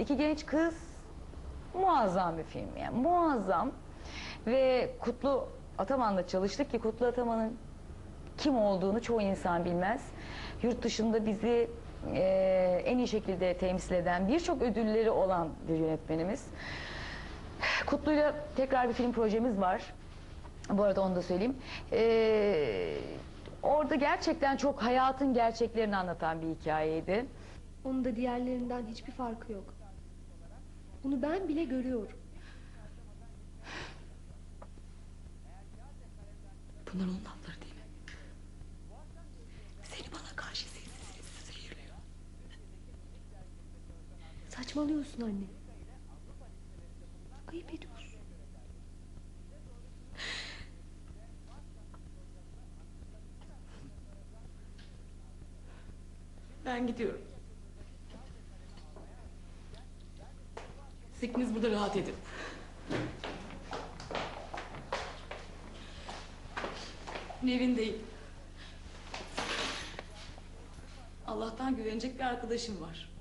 İki genç kız muazzam bir film yani muazzam ve Kutlu Ataman'la çalıştık ki Kutlu Ataman'ın kim olduğunu çoğu insan bilmez. Yurt dışında bizi eee, en iyi şekilde temsil eden birçok ödülleri olan bir yönetmenimiz. Kutlu'yla tekrar bir film projemiz var. Bu arada onu da söyleyeyim. Eee, orada gerçekten çok hayatın gerçeklerini anlatan bir hikayeydi. Onun da diğerlerinden hiçbir farkı yok. Bunu ben bile görüyorum. Bunlar onun lafları değil mi? Seni bana karşı sessiz sessiz zehirliyor. Saçmalıyorsun anne. Ayıp ediyorsun. Ben gidiyorum. Siz ikiniz burada rahat edin. Nevin değil. Allah'tan güvenecek bir arkadaşım var.